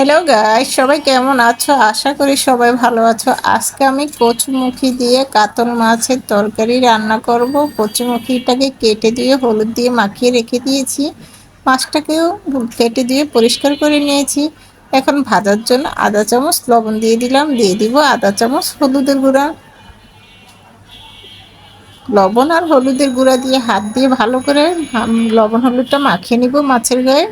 Hello guy সবাই কেমন আছো? আশা করি সবাই ভালো আছো। আজকে আমি কচুমুখি দিয়ে কাতল মাছের তরকারি রান্না করব। কচুমুখিটাকে কেটে দিয়ে হলুদ দিয়ে মাখিয়ে রেখে দিয়েছি। মাছটাকেও কেটে দিয়ে পরিষ্কার করে নিয়েছি। এখন ভাজার জন্য আধা চামচ লবণ দিয়ে দিলাম। দিয়ে দিব আধা চামচ হলুদের গুঁড়া। লবণ আর হলুদের গুঁড়া দিয়ে হাত দিয়ে ভালো করে লবণ হলুদটা মাখিয়ে নিব মাছের গায়ে।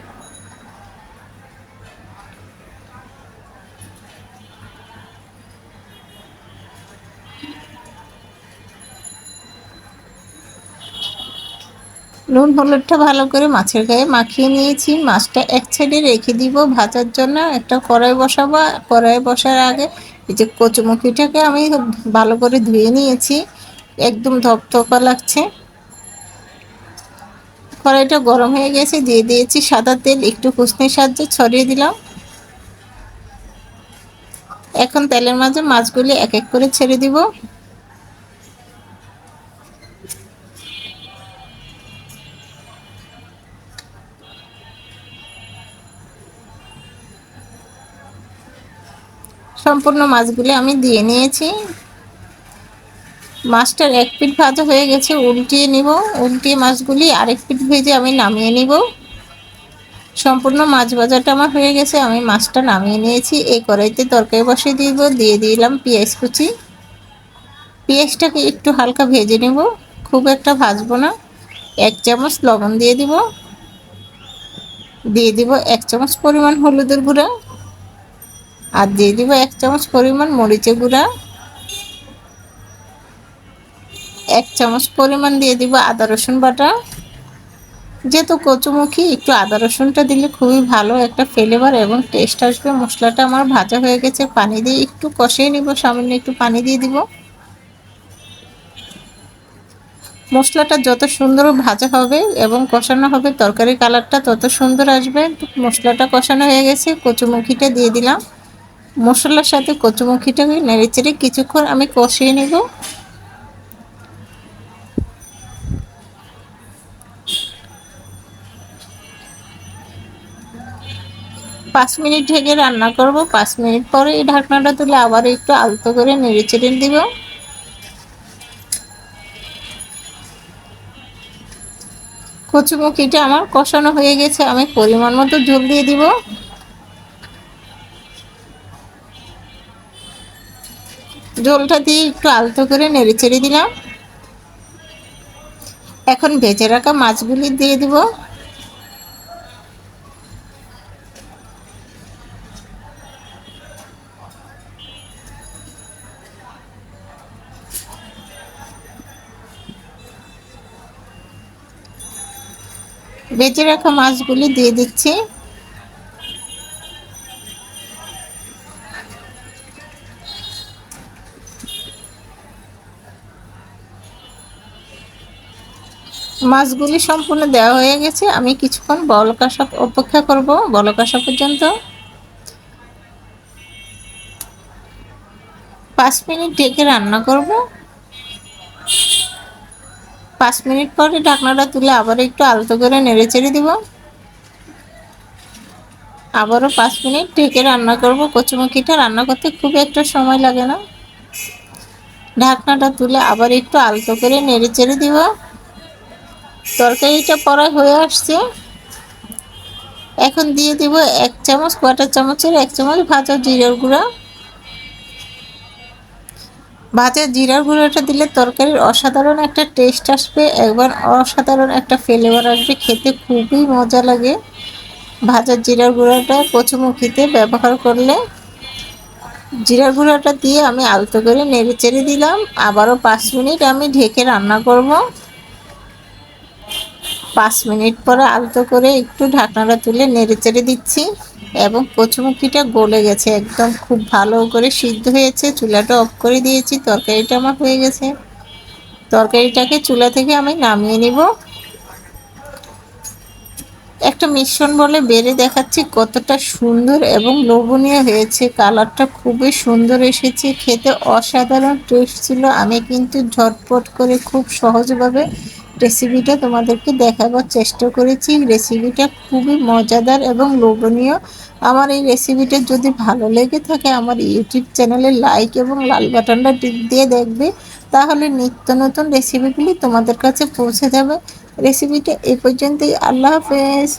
নুন হলুদটা ভালো করে মাছের গায়ে মাখিয়ে নিয়েছি। মাছটা এক সাইডে রেখে দিব ভাজার জন্য। একটা কড়াই বসাবো। কড়াই বসার আগে এই যে কচুমুখিটাকে আমি ভালো করে ধুয়ে নিয়েছি। একদম ধপধপা লাগছে। কড়াইটা গরম হয়ে গেছে। দিয়ে দিয়েছি সাদা তেল, একটু কুসনির সাহায্যে ছড়িয়ে দিলাম। এখন তেলের মাঝে মাছগুলি এক এক করে ছেড়ে দিব। সম্পূর্ণ মাছগুলি আমি দিয়ে নিয়েছি। মাছটার এক পিঠ ভাজা হয়ে গেছে, উল্টিয়ে নিব। উল্টিয়ে মাছগুলি আরেক পিঠ ভেজে আমি নামিয়ে নিব। সম্পূর্ণ মাছ ভাজাটা আমার হয়ে গেছে, আমি মাছটা নামিয়ে নিয়েছি। এই কড়াইতে তরকারি বসিয়ে দিব, দিয়ে দিলাম পেঁয়াজ কুচি। পেঁয়াজটাকে একটু হালকা ভেজে নেব, খুব একটা ভাজবো না। এক চামচ লবণ দিয়ে দিব। দিয়ে দিব এক চামচ পরিমাণ হলুদের গুঁড়া। আর দিয়ে দিব এক চামচ পরিমাণ মরিচের গুঁড়া। এক চামচ পরিমাণ দিয়ে দিব আদা রসুন বাটা। যেহেতু কচুমুখী, একটু আদা রসুনটা দিলে খুবই ভালো একটা ফ্লেভার এবং টেস্ট আসবে। মশলাটা আমার ভাজা হয়ে গেছে, পানি দিয়ে একটু কষিয়ে নিব, সামান্য একটু পানি দিয়ে দিব। মশলাটা যত সুন্দর ভাজা হবে এবং কষানো হবে, তরকারি কালারটা তত সুন্দর আসবে। মশলাটা কষানো হয়ে গেছে, কচুমুখিটা দিয়ে দিলাম। মশলার সাথে কচুমুখিটাকে নেড়ে চেড়ে কিছুক্ষণ আমি কষিয়ে নেব। পাঁচ মিনিট ঢেকে রান্না করব। পাঁচ মিনিট পরে এই ঢাকনাটা তুলে আবার একটু আলতো করে নেড়ে চেড়ে দিব। কচুমুখিটা আমার কষানো হয়ে গেছে। আমি পরিমাণ মতো ঝোল দিয়ে দিব। জলটা দিয়ে একটু আলতো করে নেড়ে চেড়ে দিলাম। এখন ভেজে রাখা মাছগুলি দিয়ে দিব। বেঁচে রাখা মাছগুলি দিয়ে দিচ্ছি। মাছগুলি সম্পূর্ণ দেওয়া হয়ে গেছে। আমি কিছুক্ষণ বলক আসা অপেক্ষা করব। বলক আসা পর্যন্ত। পাঁচ মিনিট ঢেকে রান্না করব। পাঁচ মিনিট পরে ঢাকনাটা তুলে আবার একটু আলতো করে নেড়ে চেড়ে দিব। আবারও পাঁচ মিনিট ঢেকে রান্না করব। কচুমুখিটা রান্না করতে খুব একটা সময় লাগে না। ঢাকনাটা তুলে আবার একটু আলতো করে নেড়ে চেড়ে দিব। তরকারিটা পড়া হয়ে আসছে। এখন দিয়ে দিব এক চামচ কোয়াটার চামচের? এক চামচ ভাজা জিরার গুঁড়া। ভাজা জিরার গুঁড়োটা দিলে তরকারির অসাধারণ একটা টেস্ট আসবে, একবার অসাধারণ একটা ফ্লেভার আসবে, খেতে খুবই মজা লাগে। ভাজা জিরার গুঁড়োটা কচুমুখিতে ব্যবহার করলে। জিরার গুঁড়োটা দিয়ে আমি আলতো করে নেড়ে চেড়ে দিলাম। আবারও পাঁচ মিনিট আমি ঢেকে রান্না করব। পাঁচ মিনিট পরে আলতো করে একটু ঢাকনাটা তুলে নেড়ে চেড়ে দিচ্ছি এবং কচুমুখিটা গলে গেছে। একদম খুব ভালো করে সিদ্ধ হয়েছে। চুলাটা অফ করে দিয়েছি। তরকারিটা আমার হয়ে গেছে। তরকারিটাকে চুলা থেকে আমি নামিয়ে নিব। একটা মিশ্রণ বলে বেড়ে দেখাচ্ছি কতটা সুন্দর এবং লোভনীয় হয়েছে। কালারটা খুবই সুন্দর এসেছে। খেতে অসাধারণ টেস্ট ছিল। আমি কিন্তু ঝটপট করে খুব সহজভাবে রেসিপিটা তোমাদেরকে দেখাবার চেষ্টা করেছি। রেসিপিটা খুবই মজাদার এবং লোভনীয়। আমার এই রেসিপিটা যদি ভালো লেগে থাকে, আমার ইউটিউব চ্যানেলে লাইক এবং লাল বাটনটা দিয়ে দেখবে, তাহলে নিত্য নতুন রেসিপিগুলি তোমাদের কাছে পৌঁছে যাবে। রেসিপিটা এ পর্যন্তই। আল্লাহ হাফেজ।